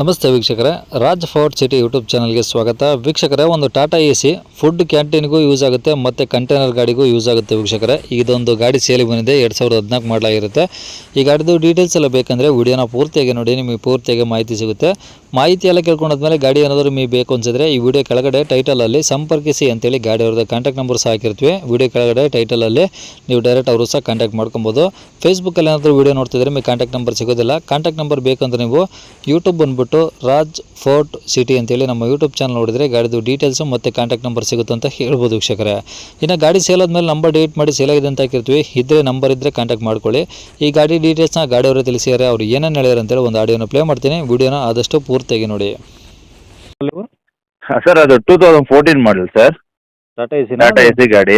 ನಮಸ್ತೆ ವೀಕ್ಷಕರೇ. Raj fort city YouTube ಚಾನಲ್ಗೆ ಸ್ವಾಗತ. ವೀಕ್ಷಕರೇ, ಒಂದು ಟಾಟಾ ಎ ಸಿ ಫುಡ್ ಕ್ಯಾಂಟೀನ್ಗೂ ಯೂಸ್ ಆಗುತ್ತೆ, ಮತ್ತು ಕಂಟೈನರ್ ಗಾಡಿಗೂ ಯೂಸ್ ಆಗುತ್ತೆ ವೀಕ್ಷಕರೇ. ಇದೊಂದು ಗಾಡಿ ಸೇಲಿ ಬಂದಿದೆ, ಎರಡು ಸಾವಿರದ ಹದಿನಾಲ್ಕು ಮಾಡಲಾಗಿರುತ್ತೆ. ಈ ಗಾಡಿದು ಡೀಟೇಲ್ಸ್ ಎಲ್ಲ ಬೇಕಂದರೆ ವಿಡಿಯೋನ ಪೂರ್ತಿಯಾಗಿ ನೋಡಿ, ನಿಮಗೆ ಪೂರ್ತಿಯಾಗಿ ಮಾಹಿತಿ ಸಿಗುತ್ತೆ. ಮಾಹಿತಿ ಎಲ್ಲ ಕೇಳ್ಕೊಂಡಾದ್ಮೇಲೆ ಗಾಡಿ ಏನಾದರೂ ನಿಮಗೆ ಬೇಕು ಅನ್ಸಿದ್ರೆ ಈ ವಿಡಿಯೋ ಕೆಳಗಡೆ ಟೈಟಲಲ್ಲಿ ಸಂಪರ್ಕಿಸಿ ಅಂತೇಳಿ ಗಾಡಿ ಅವ್ರದ್ದು ಕಾಂಟ್ಯಾಕ್ಟ್ ನಂಬರ್ ಸಹ ಹಾಕಿರ್ತೀವಿ. ವಿಡಿಯೋ ಕೆಳಗಡೆ ಟೈಟಲಲ್ಲಿ ನೀವು ಡೈರೆಕ್ಟ್ ಅವರು ಸಹ ಕಾಂಟ್ಯಾಕ್ಟ್ ಮಾಡ್ಕೊಬೋದು. ಫೇಸ್ಬುಕ್ಕಲ್ಲಿ ಏನಾದರೂ ವಿಡಿಯೋ ನೋಡ್ತಿದ್ರೆ ನಿಮಗೆ ಕಾಂಟ್ಯಾಕ್ಟ್ ನಂಬರ್ ಸಿಗೋದಿಲ್ಲ. ಕಾಂಟ್ಯಾಕ್ಟ್ ನಂಬರ್ ಬೇಕಂದ್ರೆ ನೀವು ಯೂಟ್ಯೂಬ್ ಬಂದುಬಿಟ್ಟು ರಾಜ್ ಫೋರ್ಟ್ ಸಿಟಿ ಅಂತೇಳಿ ನಮ್ಮ ಯೂಟ್ಯೂಬ್ ಚಾನಲ್ ನೋಡಿದರೆ ಗಾಡಿದು ಡೀಟೇಲ್ಸು ಮತ್ತು ಕಾಂಟ್ಯಾಕ್ಟ್ ನಂಬರ್ ಸಿಗುತ್ತೆ ಅಂತ ಹೇಳ್ಬೋದು ವೀಕ್ಷಕರೇ. ಇನ್ನು ಗಾಡಿ ಸೇಲ್ ಆದಮೇಲೆ ನಂಬರ್ ಡೇಟ್ ಮಾಡಿ ಸೇಲ್ ಆಗಿದೆ ಅಂತ ಹಾಕಿರ್ತೀವಿ. ಇದ್ರೆ ನಂಬರ್ ಇದ್ದರೆ ಕಾಂಟ್ಯಾಕ್ಟ್ ಮಾಡ್ಕೊಳ್ಳಿ. ಈ ಗಾಡಿ ಡೀಟೇಲ್ಸ್ನ ಗಾಡಿಯವರೇ ತಿಳಿಸಿದ್ದಾರೆ. ಅವ್ರು ಏನೇನು ಹೇಳಿದಾರೆ ಅಂತೇಳಿ ಒಂದು ಆಡಿಯೋನ ಪ್ಲೇ ಮಾಡ್ತೀನಿ. ವಿಡಿಯೋನ ಆದಷ್ಟು ಪೂರ್ತಿಯಾಗಿ ನೋಡಿ. ಸರ್ ಅದು two thousand fourteen model sir Tata Ace Tata Ace ಗಾಡಿ.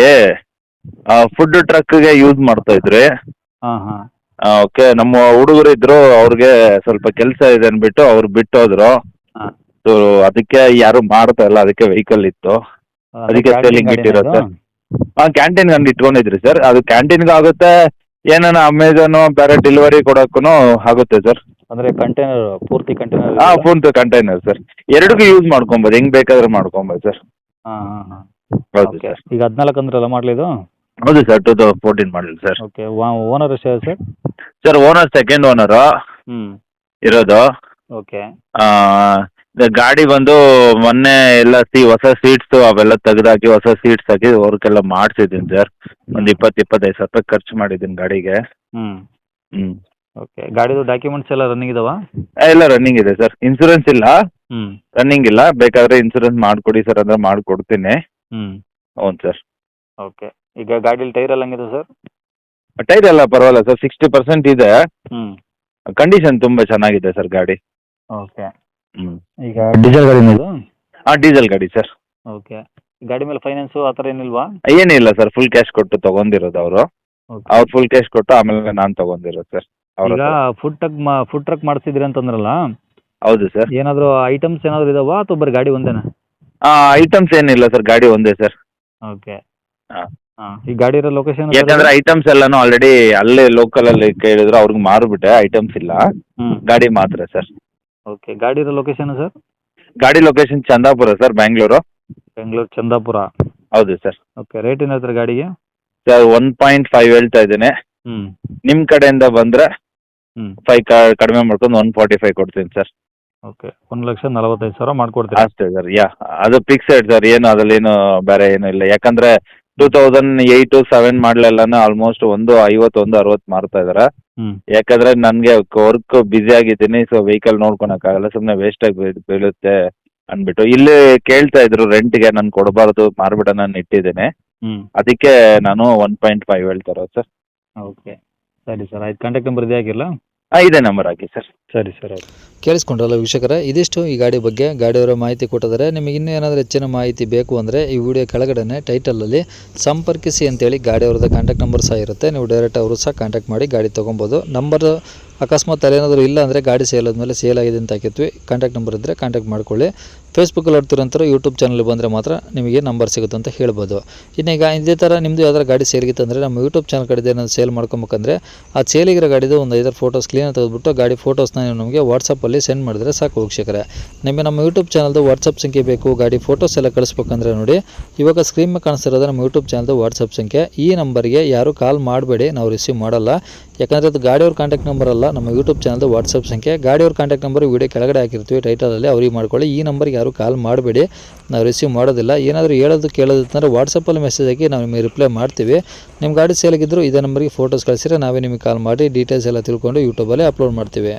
ಫುಡ್ ಟ್ರಕ್ಗೆ ಯೂಸ್ ಮಾಡ್ತಾ ಇದ್ರಿ. ಹಾಂ ಹಾಂ. ಓಕೆ ನಮ್ಮ ಹುಡುಗರು ಇದ್ರು ಅವ್ರಿಗೆ ಸ್ವಲ್ಪ ಕೆಲಸ ಇದೆ ಅಂದ್ಬಿಟ್ಟು ಅವ್ರು ಬಿಟ್ಟು ಹೋದ್ರು. ಸೊ ಅದಕ್ಕೆ ಯಾರು ಮಾಡ್ತಾ ಇಲ್ಲ ಅದಕ್ಕೆ ವೆಹಿಕಲ್ ಇತ್ತು. ಅದಕ್ಕೆ ಸೇಲಿಂಗ್ ಇಟ್ಟಿರೋದು ಸರ್. ಹಾಂ ಕ್ಯಾಂಟೀನ್ ಅಂಗಡಿ ಇಟ್ಕೊಂಡಿದ್ರಿ ಸರ್ ಅದು ಕ್ಯಾಂಟೀನ್ಗೆ ಆಗುತ್ತೆ ಏನಾನ ಅಮೆಝಾನು ಬೇರೆ ಡೆಲಿವರಿ ಕೊಡೋಕ್ಕೂ ಆಗುತ್ತೆ ಸರ್ ಅಂದರೆ ಕಂಟೈನರ್ ಪೂರ್ತಿ ಕಂಟೈನರ್ ಹಾಂ ಫೋನ್ ಪೇ ಕಂಟೈನರ್ ಸರ್ ಎರಡಕ್ಕೂ ಯೂಸ್ ಮಾಡ್ಕೊಬೋದು. ಹೆಂಗ್ ಬೇಕಾದ್ರೆ ಮಾಡ್ಕೊಬೋದು ಸರ್ ಹಾಂ ಹಾಂ ಹಾಂ. ಹೌದು ಓಕೆ ಸರ್ ಈಗ ಹದಿನಾಲ್ಕು ಅಂದ್ರಲ್ಲ ಮಾಡಲಿದು ಹೌದು sir two thousand fourteen model sir okay owner ಎಷ್ಟು sir sir owner second owner ಹ್ಞೂ ಇರೋದು. ಓಕೆ ಆ, ಇದು ಗಾಡಿ ಬಂದು ಮೊನ್ನೆ ಎಲ್ಲ ಸಿ ಹೊಸ ಸೀಟ್ಸ್ ಅವೆಲ್ಲ ತೆಗೆದಾಕಿ ಹೊಸ ಸೀಟ್ಸ್ ಹಾಕಿ ವರ್ಕೆಲ್ಲ ಮಾಡಿಸಿದ್ದೀನಿ ಸರ್ ಒಂದು ಇಪ್ಪತ್ತು ಇಪ್ಪತ್ತೈದು ಸಾವಿರ ರೂಪಾಯಿ ಖರ್ಚು ಮಾಡಿದ್ದೀನಿ ಗಾಡಿಗೆ. ಹ್ಞೂ ಹ್ಞೂ ಓಕೆ ಗಾಡಿದು ಡಾಕ್ಯುಮೆಂಟ್ಸ್ ಎಲ್ಲ ರನ್ನಿಂಗ್ ಇದಾವ? ಎಲ್ಲ ರನ್ನಿಂಗ್ ಇದೆ ಸರ್ ಇನ್ಸೂರೆನ್ಸ್ ಇಲ್ಲ. ಹ್ಞೂ ರನ್ನಿಂಗ್ ಇಲ್ಲ. ಬೇಕಾದ್ರೆ ಇನ್ಸೂರೆನ್ಸ್ ಮಾಡ್ಕೊಡಿ ಸರ್ ಅಂದ್ರೆ ಮಾಡ್ಕೊಡ್ತೀನಿ. ಹ್ಞೂ ಹ್ಞೂ ಸರ್ ಓಕೆ ಈಗ ಗಾಡೀಲಿ ಟೈರ್ ಎಲ್ಲ ಹಂಗಿದೆ ಸರ್ ಟೈರ್ ಎಲ್ಲ ಪರವಾಗಿಲ್ಲ ಸರ್ ಸಿಕ್ಸ್ಟಿ ಪರ್ಸೆಂಟ್ ಇದೆ. ಹ್ಞೂ ಕಂಡೀಷನ್ ತುಂಬಾ ಚೆನ್ನಾಗಿದೆ ಸರ್ ಗಾಡಿ. ಓಕೆ ಈಗ ಡೀಸೆಲ್ ಗಾಡಿ ಇದು ಹಾಂ ಡೀಸೆಲ್ ಗಾಡಿ ಸರ್ ಓಕೆ ಗಾಡಿ ಮೇಲೆ ಫೈನಾನ್ಸ್ ಆತರ ಥರ ಏನಿಲ್ವಾ? ಏನಿಲ್ಲ ಸರ್ ಫುಲ್ ಕ್ಯಾಶ್ ಕೊಟ್ಟು ತಗೊಂಡಿರೋದು ಅವರು. ಓಕೆ ಅವ್ರು ಫುಲ್ ಕ್ಯಾಶ್ ಕೊಟ್ಟು ಆಮೇಲೆ ನಾನು ತಗೊಂಡಿರೋದು ಸರ್ ಅವ್ರ ಈಗ ಹತ್ರ. ಫುಡ್ ಟ್ರಕ್ ಫುಡ್ ಟ್ರಕ್ ಮಾಡಿಸಿದ್ರಿ ಅಂತಂದ್ರಲ್ಲ? ಹೌದು ಸರ್. ಏನಾದ್ರು ಐಟಮ್ಸ್ ಏನಾದ್ರು ಇದಾವಾ ಅಥವಾ ಬರೀ ಗಾಡಿ ಒಂದೇನಾ? ಐಟಮ್ಸ್ ಏನಿಲ್ಲ ಸರ್ ಗಾಡಿ ಒಂದೇ ಸರ್. ಓಕೆ ಹಾ. ಹಾಂ ಈ ಗಾಡಿ ಇರೋ ಲೊಕೇಶನ್ ಯಾಕಂದ್ರೆ ಐಟಮ್ಸ್ ಎಲ್ಲಾನು ಆಲ್ರೆಡಿ ಅಲ್ಲೇ ಲೋಕಲ್ ಅಲ್ಲಿ ಕೇಳಿದ್ರು ಅವ್ರಿಗೆ ಮಾರ್ಬಿಟ್ಟೆ ಐಟಮ್ಸ್ ಇಲ್ಲ. ಹ್ಞೂ ಗಾಡಿ ಮಾತ್ರ ಸರ್. ಓಕೆ ಗಾಡಿ ಇರೋ ಲೊಕೇಶನ್ ಸರ್? ಗಾಡಿ ಲೊಕೇಶನ್ ಚಂದಾಪುರ ಸರ್ ಬೆಂಗಳೂರು ಬೆಂಗಳೂರು ಚಂದಾಪುರ. ಹೌದು ಸರ್. ಓಕೆ ರೇಟ್ ಏನು ಹೇಳ್ತಾರೆ ಗಾಡಿಗೆ? ಸರ್ ಒನ್ ಪಾಯಿಂಟ್ ಫೈವ್ ಹೇಳ್ತಾ ಇದ್ದೇನೆ. ಹ್ಞೂ ನಿಮ್ಮ ಕಡೆಯಿಂದ ಬಂದ್ರೆ ಫೈವ್ ಕಡಿಮೆ ಮಾಡ್ಕೊಂಡು ಒನ್ ಫಾರ್ಟಿ ಫೈವ್ ಕೊಡ್ತೀನಿ ಸರ್ ಓಕೆ ಒಂದು ಲಕ್ಷ ನಲವತ್ತೈದು ಸಾವಿರ ಮಾಡ್ಕೊಡ್ತೀರಾ? ಅಷ್ಟೇ ಸರ್ ಯಾ ಅದು ಫಿಕ್ಸೆಡ್ ಸರ್ ಏನು ಅದ್ರಲ್ಲಿ ಏನು ಬೇರೆ ಏನು ಇಲ್ಲ. ಯಾಕಂದ್ರೆ ಟೂ ತೌಸಂಡ್ ಏಯ್ಟು ಸೆವೆನ್ ಮಾಡಲೆಲ್ಲಾನು ಆಲ್ಮೋಸ್ಟ್ ಒಂದು ಐವತ್ತು ಒಂದು ಅರವತ್ತು ಮಾರ್ತಾ ಇದಾರೆ. ಯಾಕಂದ್ರೆ ನನಗೆ ವರ್ಕ್ ಬ್ಯುಸಿ ಆಗಿದ್ದೀನಿ ಸೊ ವೆಹಿಕಲ್ ನೋಡ್ಕೊಳಕ್ಕಾಗಲ್ಲ. ಸುಮ್ಮನೆ ವೇಸ್ಟ್ ಆಗಿ ಬೀಳ್- ಬೀಳುತ್ತೆ ಅಂದ್ಬಿಟ್ಟು. ಇಲ್ಲಿ ಕೇಳ್ತಾ ಇದ್ರು ರೆಂಟ್ಗೆ ನಾನು ಕೊಡಬಾರ್ದು ಮಾರ್ಬಿಟ್ಟ ನಾನು ಇಟ್ಟಿದ್ದೀನಿ. ಅದಕ್ಕೆ ನಾನು ಒನ್ ಪಾಯಿಂಟ್ ಫೈವ್ ಹೇಳ್ತಾರ ಸರ್ ಓಕೆ ಸರಿ ಸರ್ ಆಯ್ತು. ಕಾಂಟ್ಯಾಕ್ಟ್ ನಂಬರ್ ಇದೆ ಆಗಿಲ್ಲ ಹಾಂ ಇದೇ ನಂಬರ್ ಹಾಕಿ ಸರ್. ಸರಿ ಸರ್ ಕೇಳಿಸ್ಕೊಂಡ್ರಲ್ಲ ವೀಕ್ಷಕರ, ಇದಿಷ್ಟು ಈ ಗಾಡಿ ಬಗ್ಗೆ. ಗಾಡಿಯವರ ಮಾಹಿತಿ ಕೊಟ್ಟಿದ್ದಾರೆ. ನಿಮಗೆ ಇನ್ನೂ ಏನಾದರೂ ಹೆಚ್ಚಿನ ಮಾಹಿತಿ ಬೇಕು ಅಂದರೆ ಈ ವಿಡಿಯೋ ಕೆಳಗಡೆ ಟೈಟಲಲ್ಲಿ ಸಂಪರ್ಕಿಸಿ ಅಂತೇಳಿ ಗಾಡಿಯವ್ರದ್ದು ಕಾಂಟ್ಯಾಕ್ಟ್ ನಂಬರ್ ಸಹ ಇರುತ್ತೆ. ನೀವು ಡೈರೆಕ್ಟ್ ಅವರು ಸಹ ಕಾಂಟ್ಯಾಕ್ಟ್ ಮಾಡಿ ಗಾಡಿ ತೊಗೊಬೋದು. ನಂಬರ್ ಅಕಸ್ಮಾತ್ ಅಲ್ಲೇನಾದರೂ ಇಲ್ಲ ಅಂದರೆ ಗಾಡಿ ಸೇಲ್ ಆದಮೇಲೆ ಸೇಲ್ ಆಗಿದೆ ಅಂತ ಹಾಕಿತ್ವಿ ಕಾಂಟ್ಯಾಕ್ಟ್ ನಂಬರ್ ಇದ್ದರೆ ಕಾಂಟ್ಯಾಕ್ಟ್ ಮಾಡ್ಕೊಳ್ಳಿ. ಫೇಸ್ಬುಕ್ಕಲ್ಲಿ ನೋಡ್ತಿರೋಂಥವ್ರು ಯೂಟ್ಯೂಬ್ ಚಾನಲ್ ಬಂದರೆ ಮಾತ್ರ ನಿಮಗೆ ನಂಬರ್ ಸಿಗುತ್ತೆ ಅಂತ ಹೇಳ್ಬೋದು. ಇನ್ನೀಗ ಇದೇ ಥರ ನಿಮ್ಮದು ಯಾವ್ದಾರು ಗಾಡಿ ಸೇಲ್ಗಿತ್ತು ಅಂದರೆ ನಮ್ಮ ಯೂಟ್ಯೂಬ್ ಚಾನಲ್ ಕಡೆ ಏನಾದ್ರು ಸೇಲ್ ಮಾಡ್ಕೊಬೇಕಂದ್ರೆ, ಆ ಸೇಲಿಗಿರೋ ಗಾಡಿದು ಒಂದು ಐದಾರು ಫೋಟೋಸ್ ಕ್ಲೀನಾಗಿ ತೆಗೆದುಬಿಟ್ಟು ಗಾಡಿ ಫೋಟೋಸ್ನ ನೀವು ನಮಗೆ ವಾಟ್ಸಪ್ಪಲ್ಲಿ ಸೆಂಡ್ ಮಾಡಿದ್ರೆ ಸಾಕು ವೀಕ್ಷಕರೇ. ನಿಮಗೆ ನಮ್ಮ ಯೂಟ್ಯೂಬ್ ಚಾನಲ್ದು ವಾಟ್ಸಪ್ ಸಂಖ್ಯೆ ಬೇಕು, ಗಾಡಿ ಫೋಟೋಸ್ ಎಲ್ಲ ಕಳಿಸ್ಬೇಕಂದ್ರೆ ನೋಡಿ. ಇವಾಗ ಸ್ಕ್ರೀನ್ ಮೇಲೆ ಕಾಣಿಸ್ತಿರೋದು ನಮ್ಮ ಯೂಟ್ಯೂಬ್ ಚಾನಲ್ದು ವಾಟ್ಸಪ್ ಸಂಖ್ಯೆ. ಈ ನಂಬರ್ಗೆ ಯಾರು ಕಾಲ್ ಮಾಡಬೇಡಿ, ನಾವು ರಿಸೀವ್ ಮಾಡಲ್ಲ. ಯಾಕಂದರೆ ಅದು ಗಾಡಿಯವ್ರ ಕಾಂಟ್ಯಾಕ್ಟ್ ನಂಬರ್ ಅಲ್ಲ, ನಮ್ಮ ಯೂಟ್ಯೂಬ್ ಚಾನಲ್ದು ವಾಟ್ಸಪ್ ಸಂಖ್ಯೆ. ಗಾಡಿಯವ್ರ ಕಾಂಟ್ಯಾಕ್ಟ್ ನಂಬರ್ ವಿಡಿಯೋ ಕೆಳಗಡೆ ಹಾಕಿರ್ತೀವಿ ಟೈಟಲಲ್ಲಿ ಅವ್ರಿಗೆ ಮಾಡ್ಕೊಳ್ಳಿ. ಈ ನಂಬರ್ಗೆ ಯಾರು ಕಾಲ್ ಮಾಡಬೇಡಿ, ನಾವು ರಿಸೀವ್ ಮಾಡೋದಿಲ್ಲ. ಏನಾದರೂ ಹೇಳೋದು ಕೇಳೋದು ಅಂತಂದರೆ ವಾಟ್ಸಪ್ಪಲ್ಲಿ ಮೆಸೇಜ್ ಹಾಕಿ ನಾವು ನಿಮಗೆ ರಿಪ್ಲೈ ಮಾಡ್ತೀವಿ. ನಿಮ್ಮ ಗಾಡಿ ಸೇಲಾಗಿದ್ದರೂ ಇದೇ ನಂಬರ್ಗೆ ಫೋಟೋಸ್ ಕಳಿಸಿದ್ರೆ ನಾವೇ ನಿಮಗೆ ಕಾಲ್ ಮಾಡಿ ಡೀಟೇಲ್ಸ್ ಎಲ್ಲ ತಿಳ್ಕೊಂಡು ಯೂಟ್ಯೂಬಲ್ಲಿ ಅಪ್ಲೋಡ್ ಮಾಡ್ತೀವಿ.